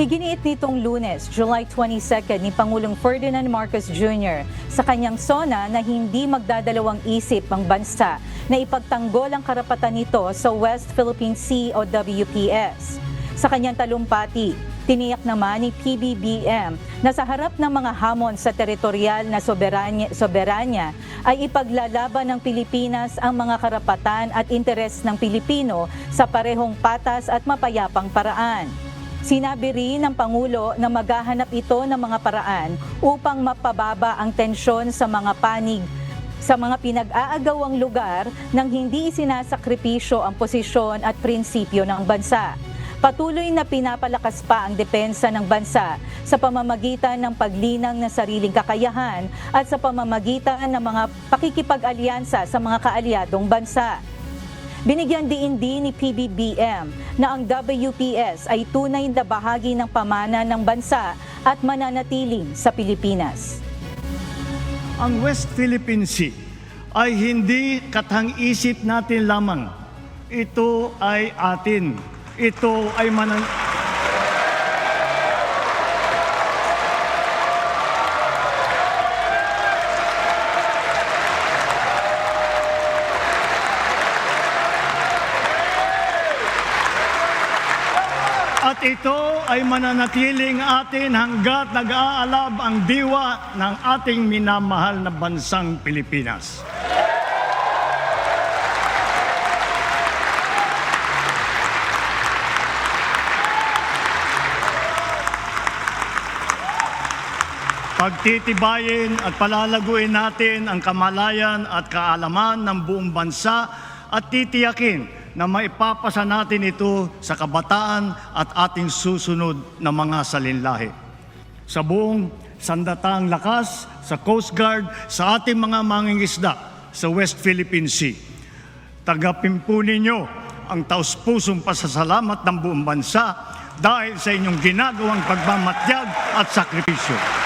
Iginiit nitong lunes, July 22 ni Pangulong Ferdinand Marcos Jr. sa kanyang sona na hindi magdadalawang isip ang bansa na ipagtanggol ang karapatan nito sa West Philippine Sea o WPS. Sa kanyang talumpati, tiniyak naman ni PBBM na sa harap ng mga hamon sa teritorial na soberanya, soberanya ay ipaglalaban ng Pilipinas ang mga karapatan at interes ng Pilipino sa parehong patas at mapayapang paraan. Sinabi rin ng Pangulo na maghahanap ito ng mga paraan upang mapababa ang tensyon sa mga panig sa mga pinag-aagawang lugar nang hindi isinasakripisyo ang posisyon at prinsipyo ng bansa. Patuloy na pinapalakas pa ang depensa ng bansa sa pamamagitan ng paglinang ng sariling kakayahan at sa pamamagitan ng mga pakikipag-alyansa sa mga kaalyadong bansa. Binigyan diin din ni PBBM na ang WPS ay tunay na bahagi ng pamana ng bansa at mananatiling sa Pilipinas. Ang West Philippine Sea ay hindi katang-isip natin lamang. Ito ay atin. Ito ay manan... At ito ay mananatiling atin hanggat nag-aalab ang diwa ng ating minamahal na bansang Pilipinas. Pagtitibayin at palalaguin natin ang kamalayan at kaalaman ng buong bansa at titiyakin na maipapasa natin ito sa kabataan at ating susunod na mga salinlahi. Sa buong sandatang lakas, sa Coast Guard, sa ating mga mangingisda sa West Philippine Sea. Tagapin po ninyo ang taus-pusong pasasalamat ng buong bansa dahil sa inyong ginagawang pagmamatyag at sakripisyo.